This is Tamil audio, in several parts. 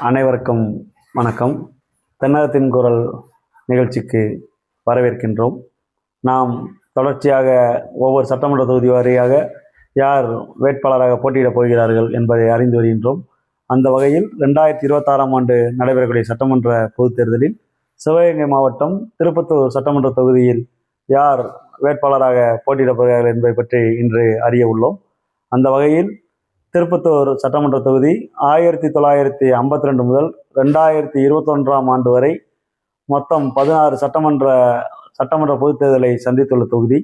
அனைவருக்கும் வணக்கம். தென்னகத்தின் குரல் நிகழ்ச்சிக்கு வரவேற்கின்றோம். நாம் தொடர்ச்சியாக ஒவ்வொரு சட்டமன்ற தொகுதி வாரியாக யார் வேட்பாளராக போட்டியிடப் போகிறார்கள் என்பதை அறிந்து வருகின்றோம். அந்த வகையில் ரெண்டாயிரத்தி இருபத்தாறாம் ஆண்டு நடைபெறக்கூடிய சட்டமன்ற பொதுத் தேர்தலில் சிவகங்கை மாவட்டம் திருப்பத்தூர் சட்டமன்ற தொகுதியில் யார் வேட்பாளராக போட்டியிடப் போகிறார்கள் என்பதை பற்றி இன்று அறிய உள்ளோம். அந்த வகையில் திருப்பத்தூர் சட்டமன்ற தொகுதி ஆயிரத்தி தொள்ளாயிரத்தி ஐம்பத்தி ரெண்டு முதல் ரெண்டாயிரத்தி இருபத்தொன்றாம் ஆண்டு வரை மொத்தம் பதினாறு சட்டமன்ற சட்டமன்ற பொதுத் தேர்தலை சந்தித்துள்ள தொகுதி.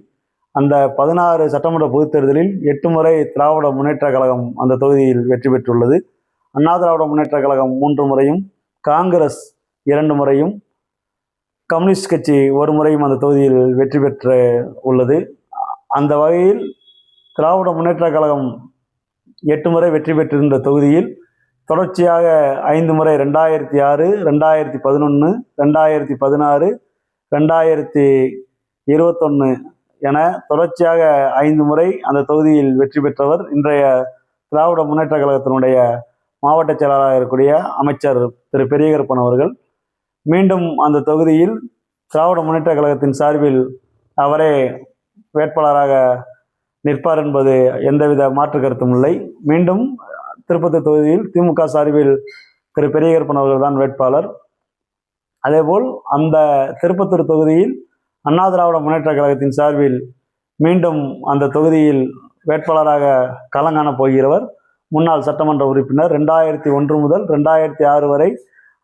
அந்த பதினாறு சட்டமன்ற பொதுத் தேர்தலில் எட்டு முறை திராவிட முன்னேற்ற கழகம் அந்த தொகுதியில் வெற்றி பெற்றுள்ளது. அண்ணா திராவிட முன்னேற்ற கழகம் மூன்று முறையும் காங்கிரஸ் இரண்டு முறையும் கம்யூனிஸ்ட் கட்சி ஒரு முறையும் அந்த தொகுதியில் வெற்றி பெற்று உள்ளது. அந்த வகையில் திராவிட முன்னேற்ற கழகம் எட்டு முறை வெற்றி பெற்றிருந்த தொகுதியில் தொடர்ச்சியாக ஐந்து முறை ரெண்டாயிரத்தி ஆறு ரெண்டாயிரத்தி பதினொன்று ரெண்டாயிரத்தி பதினாறு ரெண்டாயிரத்தி இருபத்தொன்று என தொடர்ச்சியாக ஐந்து முறை அந்த தொகுதியில் வெற்றி பெற்றவர் இன்றைய திராவிட முன்னேற்ற கழகத்தினுடைய மாவட்ட செயலாளராக இருக்கக்கூடிய அமைச்சர் திரு பெரியகருப்பன் அவர்கள். மீண்டும் அந்த தொகுதியில் திராவிட முன்னேற்ற கழகத்தின் சார்பில் அவரே வேட்பாளராக நிற்பார் என்பது எந்தவித மாற்று கருத்தும் இல்லை. மீண்டும் திருப்பத்தூர் தொகுதியில் திமுக சார்பில் திரு பெரியகருப்பன் அவர்கள் தான் வேட்பாளர். அதேபோல் அந்த திருப்பத்தூர் தொகுதியில் அண்ணா திராவிட முன்னேற்ற கழகத்தின் சார்பில் மீண்டும் அந்த தொகுதியில் வேட்பாளராக களங்காண போகிறவர் முன்னாள் சட்டமன்ற உறுப்பினர். ரெண்டாயிரத்தி ஒன்று முதல் ரெண்டாயிரத்தி ஆறு வரை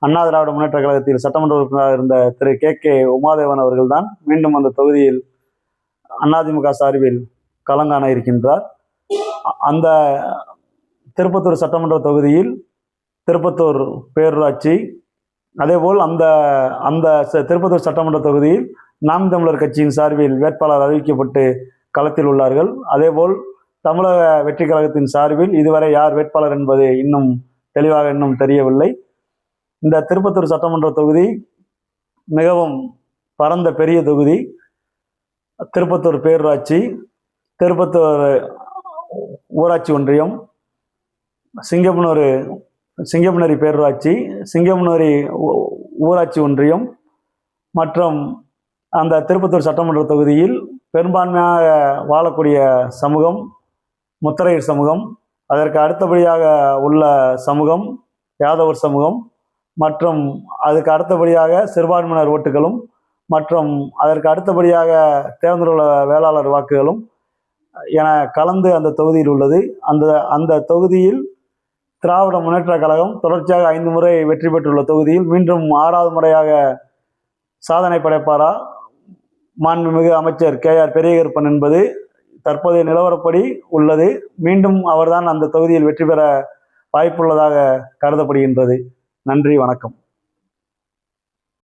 அண்ணா திராவிட முன்னேற்ற கழகத்தில் சட்டமன்ற உறுப்பினராக இருந்த திரு கே கே உமாதேவன் அவர்கள்தான் மீண்டும் அந்த தொகுதியில் அதிமுக சார்பில் களங்காண இருக்கின்றார். அந்த திருப்பத்தூர் சட்டமன்ற தொகுதியில் திருப்பத்தூர் பேரூராட்சி அதேபோல் அந்த அந்த ச- திருப்பத்தூர் சட்டமன்ற தொகுதியில் நாம் தமிழர் கட்சியின் சார்பில் வேட்பாளர் அறிவிக்கப்பட்டு களத்தில் உள்ளார்கள். அதேபோல் தமிழக வெற்றி கழகத்தின் சார்பில் இதுவரை யார் வேட்பாளர் என்பது இன்னும் தெளிவாக இன்னும் தெரியவில்லை. இந்த திருப்பத்தூர் சட்டமன்ற தொகுதி மிகவும் பரந்த பெரிய தொகுதி. திருப்பத்தூர் பேரூராட்சி திருப்பத்தூர் ஊராட்சி ஒன்றியம் சிங்கப்பனூர் சிங்கப்பனரி பேரூராட்சி சிங்கப்பனரி ஊராட்சி ஒன்றியம் மற்றும் அந்த திருப்பத்தூர் சட்டமன்ற தொகுதியில் பெரும்பான்மையாக வாழக்கூடிய சமூகம் முத்தரையர் சமூகம் அதற்கு அடுத்தபடியாக உள்ள சமூகம் யாதவர் சமூகம் மற்றும் அதுக்கு அடுத்தபடியாக சிறுபான்மையினர் ஓட்டுகளும் மற்றும் அதற்கு அடுத்தபடியாக தேர்ந்தெடுள்ள வேளாளர் வாக்குகளும் என கலந்து அந்த தொகுதியில் உள்ளது. அந்த அந்த தொகுதியில் திராவிட முன்னேற்ற கழகம் தொடர்ச்சியாக ஐந்து முறை வெற்றி பெற்றுள்ள தொகுதியில் மீண்டும் ஆறாவது முறையாக சாதனை படைப்பாரா? மாண்புமிகு அமைச்சர் கே ஆர் பெரியகருப்பன் என்பது தற்போதைய நிலவரப்படி உள்ளது. மீண்டும் அவர்தான் அந்த தொகுதியில் வெற்றி பெற வாய்ப்புள்ளதாக கருதப்படுகின்றது. நன்றி வணக்கம்.